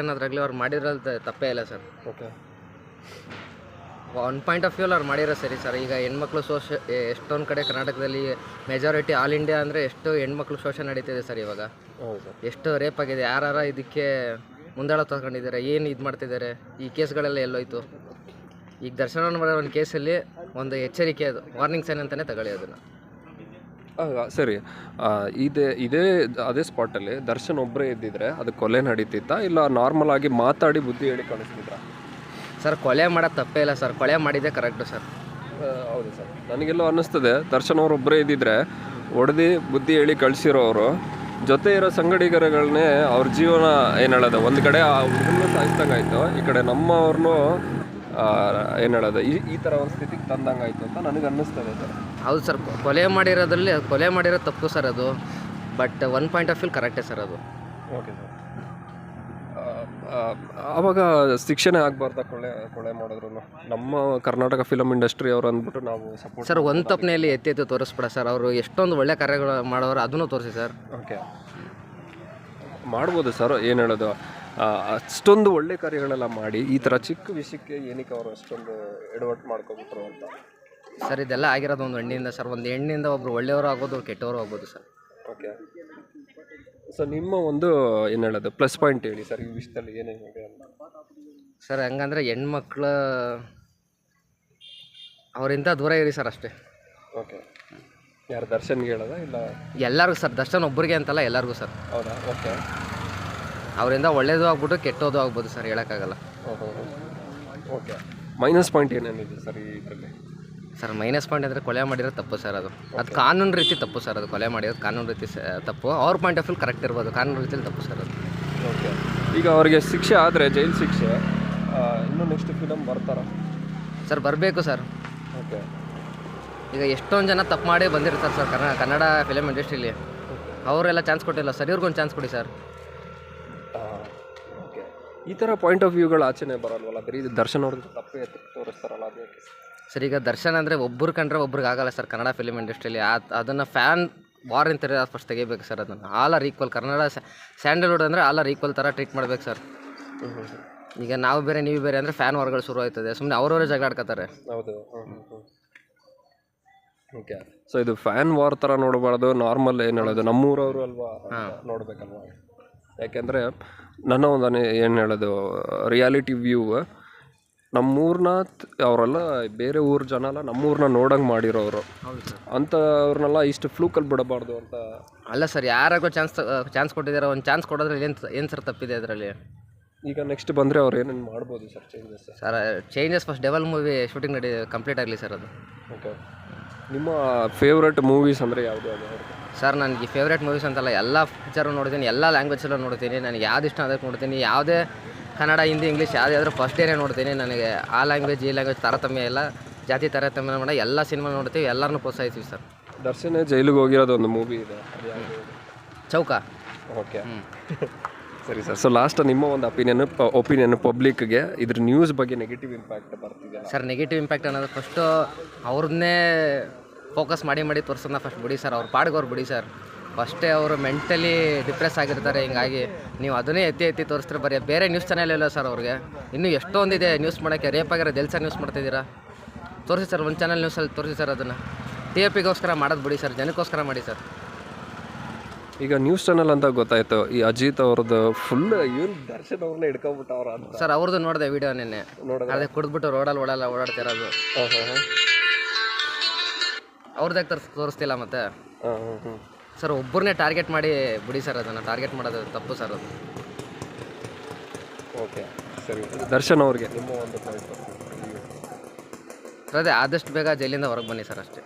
ಅನ್ನೋದ್ರಾಗಲಿ ಅವ್ರು ಮಾಡಿರೋದು ತಪ್ಪೇ ಇಲ್ಲ sir. Okay one point of view ಅವ್ರು ಮಾಡಿರೋ ಸರಿ ಸರ್. ಈಗ ಹೆಣ್ಮಕ್ಳು ಶೋಷ ಎಷ್ಟೊಂದು ಕಡೆ ಕರ್ನಾಟಕದಲ್ಲಿ ಮೆಜಾರಿಟಿ ಆಲ್ ಇಂಡಿಯಾ ಅಂದರೆ ಎಷ್ಟು ಹೆಣ್ಮಕ್ಳು ಶೋಷ ನಡೀತಿದೆ ಸರ್ ಇವಾಗ? ಹೌದು ಎಷ್ಟು ರೇಪ್ ಆಗಿದೆ ಯಾರು ಇದಕ್ಕೆ ಮುಂದಾಳ ತಗೊಂಡಿದ್ದಾರೆ ಏನು ಇದು ಮಾಡ್ತಿದ್ದಾರೆ ಈ ಕೇಸ್ಗಳೆಲ್ಲ ಎಲ್ಲೋಯ್ತು? ಈಗ ದರ್ಶನ ಮಾಡೋ ಒಂದು ಕೇಸಲ್ಲಿ ಒಂದು ಎಚ್ಚರಿಕೆ ಅದು. ವಾರ್ನಿಂಗ್ ಸೈನ್ ಅಂತಲೇ ತಗೊಳ್ಳಿ ಅದನ್ನು. ಸರಿ. ಇದೇ ಇದೇ ಅದೇ ಸ್ಪಾಟಲ್ಲಿ ದರ್ಶನ್ ಒಬ್ಬರೇ ಇದ್ದಿದ್ರೆ ಅದು ಕೊಲೆ ನಡೀತಿತ್ತಾ? ಇಲ್ಲ ನಾರ್ಮಲ್ ಆಗಿ ಮಾತಾಡಿ ಬುದ್ಧಿ ಹೇಳಿ ಕಳಿಸ್ತಿದ್ರಾ? ಸರ್ ಕೊಲೆ ಮಾಡೋದು ತಪ್ಪೇ ಇಲ್ಲ ಸರ್. ಕೊಲೆ ಮಾಡಿದ್ದೆ ಕರೆಕ್ಟು ಸರ್. ಹೌದು ಸರ್. ನನಗೆಲ್ಲೋ ಅನ್ನಿಸ್ತದೆ ದರ್ಶನ್ ಅವ್ರು ಒಬ್ಬರೇ ಇದ್ದಿದ್ರೆ ಒಡೆದು ಬುದ್ಧಿ ಹೇಳಿ ಕಳಿಸಿರೋರು ಜೊತೆ ಇರೋ ಸಂಗಡಿಗರಗಳನ್ನೇ ಅವ್ರ ಜೀವನ ಏನು ಹೇಳೋದು? ಒಂದು ಕಡೆ ಆ ಹುಡುಗನ ಸಾಯಿಸ್ದಂಗಾಯ್ತು ಈ ಕಡೆ ನಮ್ಮವ್ರನ್ನೂ ಏನು ಹೇಳೋದು? ಈ ಈ ಥರ ಒಂದು ಸ್ಥಿತಿಗೆ ತಂದಂಗಾಯಿತು ಅಂತ ನನಗೆ ಅನ್ನಿಸ್ತದೆ ಸರ್. ಹೌದು ಸರ್ ಕೊಲೆ ಮಾಡಿರೋದ್ರಲ್ಲಿ ಕೊಲೆ ಮಾಡಿರೋ ತಪ್ಪು ಸರ್ ಅದು. But one point of view ಕರೆಕ್ಟೇ sir ಅದು. Okay sir. ಆವಾಗ ಶಿಕ್ಷಣ ಆಗಬಾರ್ದ ಕೊಳೆ ಕೊಳೆ ಮಾಡಿದ್ರು ನಮ್ಮ ಕರ್ನಾಟಕ ಫಿಲಮ್ ಇಂಡಸ್ಟ್ರಿ ಅವ್ರು ಅಂದ್ಬಿಟ್ಟು ನಾವು ಸಪೋರ್ಟ್ ಸರ್ ಒಂದು ತಪ್ಪನೆಯಲ್ಲಿ ಎತ್ತಿ ಎತ್ತಿ ತೋರಿಸ್ಬೇಡ ಸರ್. ಅವರು ಎಷ್ಟೊಂದು ಒಳ್ಳೆ ಕಾರ್ಯಗಳು ಮಾಡೋರು ಅದನ್ನು ತೋರಿಸಿ ಸರ್. ಓಕೆ. ಮಾಡ್ಬೋದು ಸರ್ ಏನು ಹೇಳೋದು? ಅಷ್ಟೊಂದು ಒಳ್ಳೆ ಕಾರ್ಯಗಳೆಲ್ಲ ಮಾಡಿ ಈ ಥರ ಚಿಕ್ಕ ವಿಷಯಕ್ಕೆ ಏನಕ್ಕೆ ಅವರು ಅಷ್ಟೊಂದು ಎಡವಟ್ ಮಾಡ್ಕೊಬಿಟ್ರು ಅಂತ? ಸರ್ ಇದೆಲ್ಲ ಆಗಿರೋದು ಒಂದು ಹೆಣ್ಣಿಂದ ಸರ್ ಒಂದು ಹೆಣ್ಣಿಂದ ಒಬ್ರು ಒಳ್ಳೆಯವರು ಆಗೋದು ಕೆಟ್ಟವರು ಆಗ್ಬೋದು ಸರ್. ಓಕೆ. ಸೊ ನಿಮ್ಮ ಒಂದು ಏನು ಹೇಳೋದು ಪ್ಲಸ್ ಪಾಯಿಂಟ್ ಹೇಳಿ ಸರ್ ಈ ವಿಷಯದಲ್ಲಿ ಏನೇನಿದೆ ಅಂತ. ಸರ್ ಹಂಗಂದ್ರೆ ಹೆಣ್ಮಕ್ಳು ಅವರಿಂದ ದೂರ ಇರಿ ಸರ್ ಅಷ್ಟೇ. ಓಕೆ. ಯಾರು ದರ್ಶನ್ಗೆ ಹೇಳೋದ ಇಲ್ಲ? ಎಲ್ಲರಿಗೂ ಸರ್ ದರ್ಶನ್ ಒಬ್ಬರಿಗೆ ಅಂತಲ್ಲ ಎಲ್ಲರಿಗೂ ಸರ್. ಹೌದಾ? ಓಕೆ. ಅವರಿಂದ ಒಳ್ಳೇದು ಆಗ್ಬಿಟ್ಟು ಕೆಟ್ಟೋದು ಆಗ್ಬೋದು ಸರ್ ಹೇಳೋಕ್ಕಾಗಲ್ಲ. ಓಕೆ. ಮೈನಸ್ ಪಾಯಿಂಟ್ ಏನೇನಿದೆ ಸರ್ ಈ ಇದರಲ್ಲಿ? ಸರ್ ಮೈನಸ್ ಪಾಯಿಂಟ್ ಅಂದರೆ ಕೊಲೆ ಮಾಡಿರೋ ತಪ್ಪು ಸರ್ ಅದು. ಅದು ಕಾನೂನು ರೀತಿ ತಪ್ಪು ಸರ್ ಅದು ಕೊಲೆ ಮಾಡಿರೋದು ಕಾನೂನು ರೀತಿ ತಪ್ಪು. ಅವ್ರ ಪಾಯಿಂಟ್ ಆಫ್ ವ್ಯೂ ಕರೆಕ್ಟ್ ಇರ್ಬೋದು ಕಾನೂನು ರೀತಿಯಲ್ಲಿ ತಪ್ಪು ಸರ್ ಅದು. ಓಕೆ. ಈಗ ಅವರಿಗೆ ಶಿಕ್ಷೆ ಆದರೆ ಜೈಲ್ ಶಿಕ್ಷೆ ಇನ್ನೂ ನೆಕ್ಸ್ಟ್ ಫಿಲಮ್ ಬರ್ತಾರ? ಸರ್ ಬರಬೇಕು ಸರ್. ಓಕೆ. ಈಗ ಎಷ್ಟೊಂದು ಜನ ತಪ್ಪು ಮಾಡಿ ಬಂದಿರ್ತಾರೆ ಸರ್ ಕನ್ನಡ ಕನ್ನಡ ಫಿಲಮ್ ಇಂಡಸ್ಟ್ರಿಲಿ ಅವರೆಲ್ಲ ಚಾನ್ಸ್ ಕೊಟ್ಟಿಲ್ಲ ಸರ್ ಇವ್ರಿಗೊಂದು ಚಾನ್ಸ್ ಕೊಡಿ ಸರ್. ಈ ಥರ ಪಾಯಿಂಟ್ ಆಫ್ ವ್ಯೂಗಳು ಆಚೆನೆ ಬರಲ್ವಲ್ಲ? ಬರೀ ಇದು ದರ್ಶನ ಅವ್ರದ್ದು ತಪ್ಪೇ ಎತ್ತಿ ತೋರಿಸ್ತಾರಲ್ಲ ಅದು ಯಾಕೆ? ಸರ್ ಈಗ ದರ್ಶನ್ ಅಂದರೆ ಒಬ್ಬರು ಕಂಡ್ರೆ ಒಬ್ರಿಗೆ ಆಗಲ್ಲ ಸರ್ ಕನ್ನಡ ಫಿಲಿಮ್ ಇಂಡಸ್ಟ್ರಿಲಿ ಆ ಅದನ್ನು ಫ್ಯಾನ್ ವಾರ್ ಅಂತ ಫಸ್ಟ್ ತೆಗಿಬೇಕು ಸರ್ ಅದನ್ನು. All are equal Kannada Sandalwood ಅಂದರೆ ಆಲ್ ಆರ್ ಈಕ್ವಲ್ ಥರ ಟ್ರೀಟ್ ಮಾಡ್ಬೇಕು ಸರ್. ಈಗ ನಾವು ಬೇರೆ ನೀವು ಬೇರೆ ಅಂದರೆ ಫ್ಯಾನ್ ವಾರ್ಗಳು ಶುರು ಆಯ್ತದೆ. ಸುಮ್ಮನೆ ಅವ್ರವರೇ ಜಗಳ ಆಡ್ಕೋತಾರೆ ಹೌದು ಓಕೆ ಸೊ ಇದು ಫ್ಯಾನ್ ವಾರ್ ಥರ ನೋಡಬಾರ್ದು. ನಾರ್ಮಲ್ ಏನು ಹೇಳೋದು? ನಮ್ಮೂರವರು ಅಲ್ವಾ? ನೋಡ್ಬೇಕಲ್ವಾ? ಯಾಕೆಂದರೆ ನನ್ನ ಒಂದು ಏನು ಹೇಳೋದು ರಿಯಾಲಿಟಿ ವ್ಯೂ ನಮ್ಮೂರನ್ನ ಅವರೆಲ್ಲ ಬೇರೆ ಊರ ಜನ ಎಲ್ಲ ನಮ್ಮೂರನ್ನ ನೋಡಂಗೆ ಮಾಡಿರೋರು. ಅಂಥವ್ರನ್ನೆಲ್ಲ ಇಷ್ಟು ಫ್ಲೂಕಲ್ಲಿ ಬಿಡಬಾರ್ದು ಅಂತ. ಅಲ್ಲ ಸರ್ ಯಾರಾಗೋ ಚಾನ್ಸ್ ಚಾನ್ಸ್ ಕೊಟ್ಟಿದ್ದಾರೆ ಒಂದು ಚಾನ್ಸ್ ಕೊಡೋದ್ರಲ್ಲಿ ಏನು ಏನು ಸರ್ ತಪ್ಪಿದೆ ಅದರಲ್ಲಿ? ಈಗ ನೆಕ್ಸ್ಟ್ ಬಂದರೆ ಅವ್ರು ಏನೇನು ಮಾಡ್ಬೋದು sir changes sir changes first Devil movie shooting ನಡಿ ಕಂಪ್ಲೀಟ್ ಆಗಲಿ ಸರ್ ಅದು. ಓಕೆ ನಿಮ್ಮ ಫೇವ್ರೆಟ್ ಮೂವೀಸ್ ಅಂದರೆ ಯಾವುದು? ಅದು ಸರ್ ನನಗೆ ಫೇವ್ರೇಟ್ ಮೂವೀಸ್ ಅಂತಲ್ಲ ಎಲ್ಲ ಪಿಕ್ಚರು ನೋಡ್ತೀನಿ ಎಲ್ಲ ಲ್ಯಾಂಗ್ವೇಜಲ್ಲೂ ನೋಡ್ತೀನಿ ನನಗೆ ಯಾವ್ದು ಇಷ್ಟ ಅದಕ್ಕೆ ನೋಡ್ತೀನಿ ಯಾವುದೇ ಕನ್ನಡ ಹಿಂದಿ ಇಂಗ್ಲೀಷ್ ಯಾವುದಾದ್ರೂ ಫಸ್ಟ್ ಡೇನೇ ನೋಡ್ತೀನಿ ನನಗೆ ಆ ಲ್ಯಾಂಗ್ವೇಜ್ ಈ ಲ್ಯಾಂಗ್ವೇಜ್ ತಾರತಮ್ಯ ಇಲ್ಲ ಜಾತಿ ತಾರತಮ್ಯ ಮಾಡ ಎಲ್ಲ ಸಿನಿಮಾ ನೋಡ್ತೀವಿ ಎಲ್ಲರನ್ನೂ ಪ್ರೋತ್ಸಾಹಿಸ್ತೀವಿ ಸರ್. ದರ್ಶನ ಜೈಲಿಗೆ ಹೋಗಿರೋದು ಒಂದು ಮೂವಿ ಇದೆ ಚೌಕ. ಓಕೆ ಸರಿ ಸರ್ ಸೊ ಲಾಸ್ಟ್ ನಿಮ್ಮ ಒಂದು ಒಪಿನಿಯನ್ ಒಪಿನಿಯನ್ ಪಬ್ಲಿಕ್ಗೆ ಇದ್ರ ನ್ಯೂಸ್ ಬಗ್ಗೆ ನೆಗೆಟಿವ್ ಇಂಪ್ಯಾಕ್ಟ್ ಬರ್ತಿದೆ ಸರ್ ನೆಗೆಟಿವ್ ಇಂಪ್ಯಾಕ್ಟ್ ಅನ್ನೋದು ಫಸ್ಟು ಅವ್ರನ್ನೇ ಫೋಕಸ್ ಮಾಡಿ ಮಾಡಿ ತೋರ್ಸೋದನ್ನ ಫಸ್ಟ್ ಬಿಡಿ ಸರ್ ಅವ್ರ ಪಾಡ್ಗೆ ಅವ್ರು ಬಿಡಿ ಸರ್ ಫಸ್ಟೇ ಅವರು ಮೆಂಟಲಿ ಡಿಪ್ರೆಸ್ ಆಗಿರ್ತಾರೆ ಹಿಂಗಾಗಿ ನೀವು ಅದನ್ನೇ ಎತ್ತಿ ಎತ್ತಿ ತೋರಿಸ್ತಾರೆ ಬರೀ ಬೇರೆ ನ್ಯೂಸ್ ಚಾನೆಲ್ ಇಲ್ಲ ಸರ್ ಅವ್ರಿಗೆ. ಇನ್ನೂ ಎಷ್ಟೊಂದಿದೆ ನ್ಯೂಸ್ ಮಾಡೋಕ್ಕೆ ರೇಪ್ ಆಗಿರೋ ಜಲ್ಸ ನ್ಯೂಸ್ ಮಾಡ್ತಿದ್ದೀರಾ? ತೋರಿಸಿ ಸರ್ ಒಂದು ಚಾನಲ್ ನ್ಯೂಸಲ್ಲಿ ತೋರಿಸಿ ಸರ್ ಅದನ್ನು. ಟಿ ಎ ಪಿಗೋಸ್ಕರ ಮಾಡೋದು ಬಿಡಿ ಸರ್ ಜನಕ್ಕೋಸ್ಕರ ಮಾಡಿ ಸರ್ ಈಗ ನ್ಯೂಸ್ ಚಾನಲ್ ಅಂತ ಗೊತ್ತಾಯ್ತು ಈ ಅಜಿತ್ ಅವ್ರದ್ದು ಫುಲ್ ಏನು ದರ್ಶನ್ ಅವ್ರನ್ನ ಹಿಡ್ಕೊಂಬಿಟ್ಟವ್ರ ಅಂತ. ಸರ್ ಅವ್ರದ್ದು ನೋಡಿದೆ ವಿಡಿಯೋ ನಿನ್ನೆ. ಅದೇ ಕುಡಿದ್ಬಿಟ್ಟು ರೋಡಲ್ಲಿ ಓಡಲ್ಲ ಓಡಾಡ್ತಿರೋದು ಅವ್ರದ್ದಾಗಿ ತರ್ಸ್ ತೋರಿಸ್ತಿಲ್ಲ ಮತ್ತೆ. ಹಾಂ ಹಾಂ ಹಾಂ. ಸರ್ ಒಬ್ಬರನ್ನೇ ಟಾರ್ಗೆಟ್ ಮಾಡಿ ಬಿಡಿ ಸರ್ ಅದನ್ನು ಟಾರ್ಗೆಟ್ ಮಾಡೋದು ತಪ್ಪು ಸರ್ ಅದು. ಓಕೆ ಸರಿ. ದರ್ಶನ್ ಅವ್ರಿಗೆ. ನಿಮ್ಮ ಒಂದು ಸರ್ ಅದೇ ಆದಷ್ಟು ಬೇಗ ಜೈಲಿಂದ ಹೊರಗೆ ಬನ್ನಿ ಸರ್ ಅಷ್ಟೇ.